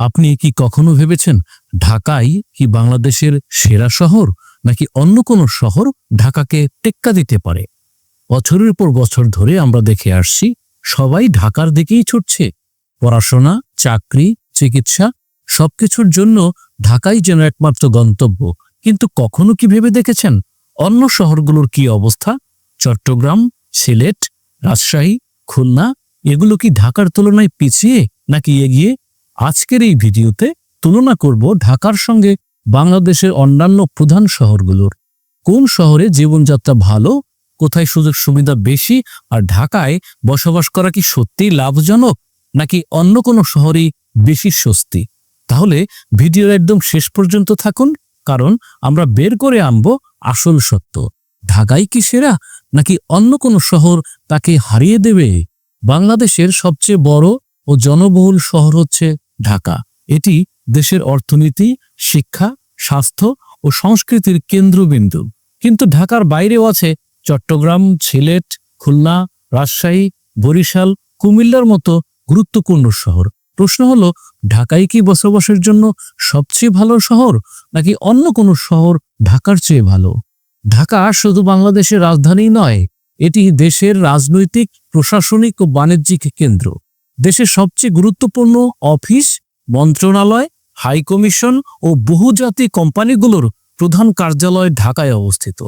আপনি কি কখনো ভেবেছেন ঢাকাই কি বাংলাদেশের সেরা শহর, নাকি অন্য কোনো শহর ঢাকাকে টেক্কা দিতে পারে? বছরের পর বছর ধরে আমরা দেখে আসছি, সবাই ঢাকার দিকেই ছুটছে। পড়াশোনা, চাকরি, চিকিৎসা, সবকিছুর জন্য ঢাকাই যেন একমাত্র গন্তব্য। কিন্তু কখনো কি ভেবে দেখেছেন? অন্য শহরগুলোর কি অবস্থা? চট্টগ্রাম, সিলেট, রাজশাহী, খুলনা, এগুলো কি ঢাকার তুলনায় পিছিয়ে, নাকি এগিয়ে? আজকের এই ভিডিওতে তুলনা করব ঢাকার সঙ্গে বাংলাদেশের অন্যান্য প্রধান শহরগুলোর। কোন শহরে জীবনযাত্রা ভালো, কোথায় সুযোগ সুবিধা বেশি, আর ঢাকায় বসবাস করা কি সত্যিই লাভজনক, নাকি অন্য কোনো শহরেই বেশি স্বস্তি? তাহলে ভিডিওর একদম শেষ পর্যন্ত থাকুন, কারণ আমরা বের করে আনব আসল সত্য। ঢাকাই কি সেরা, নাকি অন্য কোনো শহর তাকে হারিয়ে দেবে? বাংলাদেশের সবচেয়ে বড় ও জনবহুল শহর হচ্ছে ঢাকা। এটি দেশের অর্থনীতি, শিক্ষা, স্বাস্থ্য ও সংস্কৃতির কেন্দ্রবিন্দু। কিন্তু ঢাকার বাইরেও আছে চট্টগ্রাম, সিলেট, খুলনা, রাজশাহী, বরিশাল, কুমিল্লার মতো গুরুত্বপূর্ণ শহর। প্রশ্ন হলো, ঢাকাই কি বসবাসের জন্য সবচেয়ে ভালো শহর, নাকি অন্য কোনো শহর ঢাকার চেয়ে ভালো? ঢাকা শুধু বাংলাদেশের রাজধানী নয়, এটি দেশের রাজনৈতিক, প্রশাসনিক ও বাণিজ্যিক কেন্দ্র। দেশের সবচেয়ে গুরুত্বপূর্ণ অফিস, মন্ত্রণালয়, হাই কমিশন ও বহুজাতিক কোম্পানিগুলোর প্রধান কার্যালয় ঢাকায় অবস্থিত।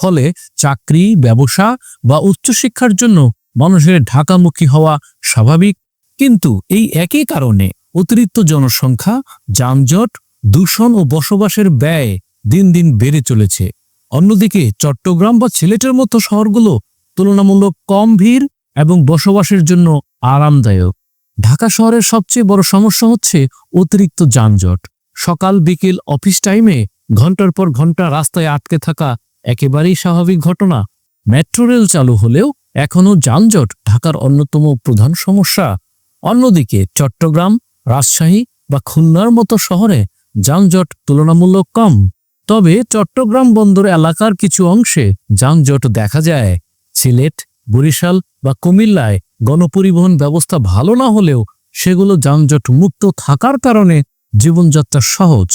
ফলে চাকরি, ব্যবসা বা উচ্চশিক্ষার জন্য মানুষের ঢাকামুখী হওয়া স্বাভাবিক। কিন্তু এই একই কারণে অতিরিক্ত জনসংখ্যা, যানজট, দূষণ ও বসবাসের ব্যয় দিন দিন বেড়ে চলেছে। অন্যদিকে চট্টগ্রাম বা সিলেটের মতো শহরগুলো তুলনামূলক কম ভিড় এবং বসবাসের জন্য আরামদায়ক। ঢাকা শহরের সবচেয়ে বড় সমস্যা হচ্ছে অতিরিক্ত যানজট। সকাল বিকেল অফিস টাইমে ঘণ্টার পর ঘণ্টা রাস্তায় আটকে থাকা একেবারেই স্বাভাবিক ঘটনা। মেট্রো রেল চালু হলেও এখনও যানজট ঢাকার অন্যতম প্রধান সমস্যা। অন্যদিকে চট্টগ্রাম, রাজশাহী বা খুলনার মতো শহরে যানজট তুলনামূলক কম। তবে চট্টগ্রাম বন্দর এলাকার কিছু অংশে যানজট দেখা যায়। সিলেট বরিশাল বা কুমিল্লায় গণপরিবহন ব্যবস্থা ভালো না হলেও সেগুলো যানজট মুক্ত থাকার কারণে জীবনযাত্রা সহজ।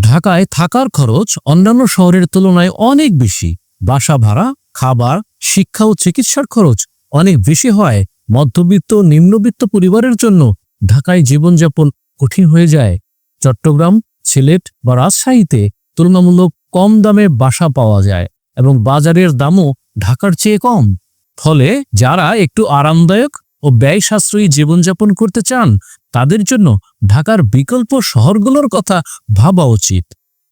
ঢাকায় থাকার খরচ অন্যান্য শহরের তুলনায় অনেক বেশি। বাসা ভাড়া, খাবার, শিক্ষা ও চিকিৎসার খরচ অনেক বেশি হয়। মধ্যবিত্ত ও নিম্নবিত্ত পরিবারের জন্য ঢাকায় জীবনযাপন কঠিন হয়ে যায়। চট্টগ্রাম, সিলেট বা রাজশাহীতে তুলনামূলক কম দামে বাসা পাওয়া যায় এবং বাজারের দামও ঢাকার চেয়ে কম। ফলে যারা একটু আরামদায়ক ও ব্যয় সাশ্রয়ী জীবনযাপন করতে চান, তাদের জন্য ঢাকার বিকল্প শহরগুলোর কথা ভাবা উচিত।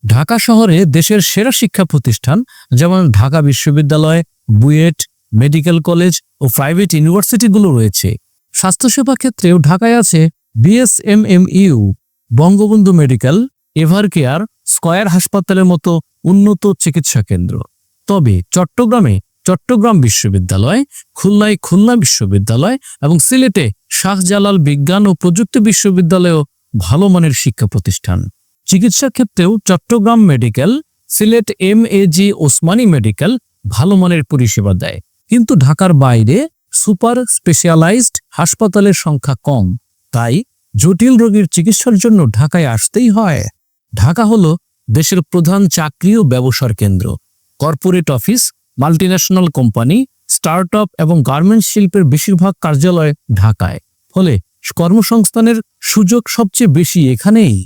ঢাকা শহরে দেশের সেরা শিক্ষা প্রতিষ্ঠান যেমন ঢাকা বিশ্ববিদ্যালয়, বুয়েট, মেডিকেল কলেজ ও প্রাইভেট ইউনিভার্সিটিগুলো রয়েছে। স্বাস্থ্যসেবা ক্ষেত্রেও ঢাকায় আছে BSMMU, Bangabandhu medical Evercare Square হাসপাতালের মতো উন্নত চিকিৎসা কেন্দ্র। তবে চট্টগ্রামে চট্টগ্রাম বিশ্ববিদ্যালয়, খুলনায় খুলনা বিশ্ববিদ্যালয় এবং সিলেটে শাহজালাল বিজ্ঞান ও প্রযুক্তি বিশ্ববিদ্যালয়ও ভালো মানের শিক্ষা প্রতিষ্ঠান। চিকিৎসা ক্ষেত্রেও Chattogram medical, Sylhet M A G Osmani medical ভালো মানের পরিষেবা দেয়। কিন্তু ঢাকার বাইরে সুপার স্পেশালাইজড হাসপাতালের সংখ্যা কম। তাই জটিল রোগীর চিকিৎসার জন্য ঢাকায় আসতেই হয়। ঢাকা হলো দেশের প্রধান চাকরি ও ব্যবসার কেন্দ্র। Corporate office multinational company startup এবং গার্মেন্টস শিল্পের বেশিরভাগ কার্যালয় ঢাকায়। ফলে কর্মসংস্থানের সুযোগ সবচেয়ে বেশি এখানেই।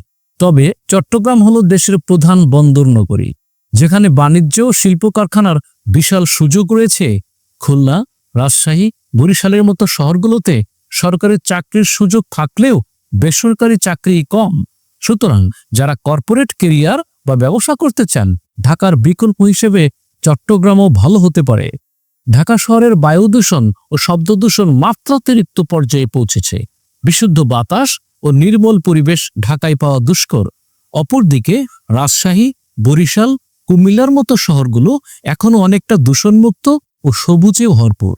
তবে চট্টগ্রাম হল দেশের প্রধান বন্দর নগরী, যেখানে বাণিজ্য ও শিল্প কারখানার বিশাল সুযোগ রয়েছে। খুলনা, রাজশাহী, বরিশালের মতো শহরগুলোতে সরকারি চাকরির সুযোগ থাকলেও বেসরকারি চাকরি কম। সুতরাং যারা কর্পোরেট কেরিয়ার বা ব্যবসা করতে চান, ঢাকার বিকল্প হিসেবে চট্টগ্রামও ভালো হতে পারে। ঢাকা শহরের বায়ু দূষণ ও শব্দ দূষণ মাত্রাতিরিক্ত পর্যায়ে পৌঁছেছে। বিশুদ্ধ বাতাস ও নির্মল পরিবেশ ঢাকায় পাওয়া দুষ্কর। অপরদিকে, রাজশাহী, বরিশাল, কুমিল্লার মতো শহরগুলো এখনও অনেকটা দূষণমুক্ত ও সবুজে ভরপুর।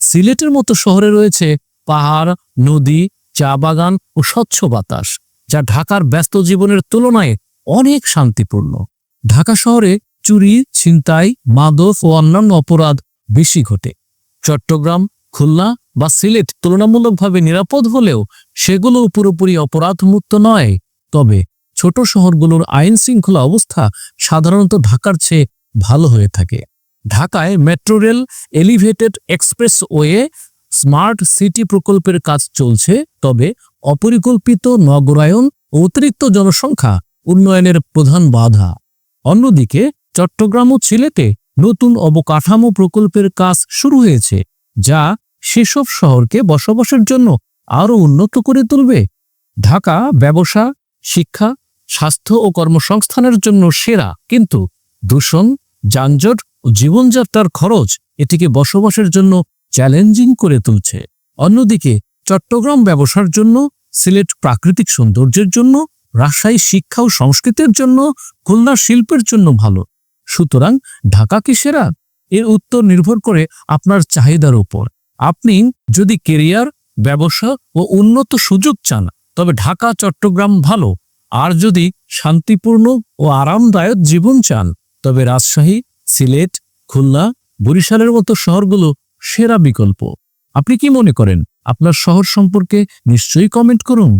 সিলেটের মতো শহরে রয়েছে পাহাড়, নদী, চা বাগান ও স্বচ্ছ বাতাস, যা ঢাকার ব্যস্ত জীবনের তুলনায় অনেক শান্তিপূর্ণ। ঢাকা শহরে চুরি, ছিনতাই, মাদক ও অন্যান্য অপরাধ বেশি ঘটে। চট্টগ্রাম, খুলনা বা সিলেট তুলনামূলকভাবে নিরাপদ হলেও সেগুলো পুরোপুরি অপরাধমুক্ত নয়। তবে ছোট শহরগুলোর আইন শৃঙ্খলা অবস্থা সাধারণত ঢাকার চেয়ে ভালো হয়ে থাকে। ঢাকায় metro rail, elevated expressway smart city প্রকল্পের কাজ চলছে, তবে অপরিকল্পিত নগরায়ন অতিরিক্ত জনসংখ্যা উন্নয়নের প্রধান বাধা। অন্যদিকে চট্টগ্রাম ও সিলেটে নতুন অবকাঠামো প্রকল্পের কাজ শুরু হয়েছে, যা সেসব শহরকে বসবাসের জন্য আরও উন্নত করে তুলবে। ঢাকা ব্যবসা, শিক্ষা, স্বাস্থ্য ও কর্মসংস্থানের জন্য সেরা, কিন্তু দূষণ, যানজট ও জীবনযাত্রার খরচ এটিকে বসবাসের জন্য চ্যালেঞ্জিং করে তুলছে। অন্যদিকে, চট্টগ্রাম ব্যবসার জন্য, সিলেট প্রাকৃতিক সৌন্দর্যের জন্য, রাজশাহী শিক্ষা ও সংস্কৃতির জন্য, খুলনা শিল্পের জন্য ভালো। সুতরাং ঢাকা কি সেরা? এর উত্তর নির্ভর করে আপনার চাহিদার উপর। আপনি যদি কেরিয়ার, ব্যবসা ও উন্নত সুযোগ চান, তবে ঢাকা, চট্টগ্রাম ভালো। আর যদি শান্তিপূর্ণ ও আরামদায়ক জীবন চান, তবে রাজশাহী, সিলেট, খুলনা, বরিশালের মতো শহরগুলো সেরা বিকল্প। আপনি কি মনে করেন? আপনার শহর সম্পর্কে নিশ্চয়ই কমেন্ট করুন।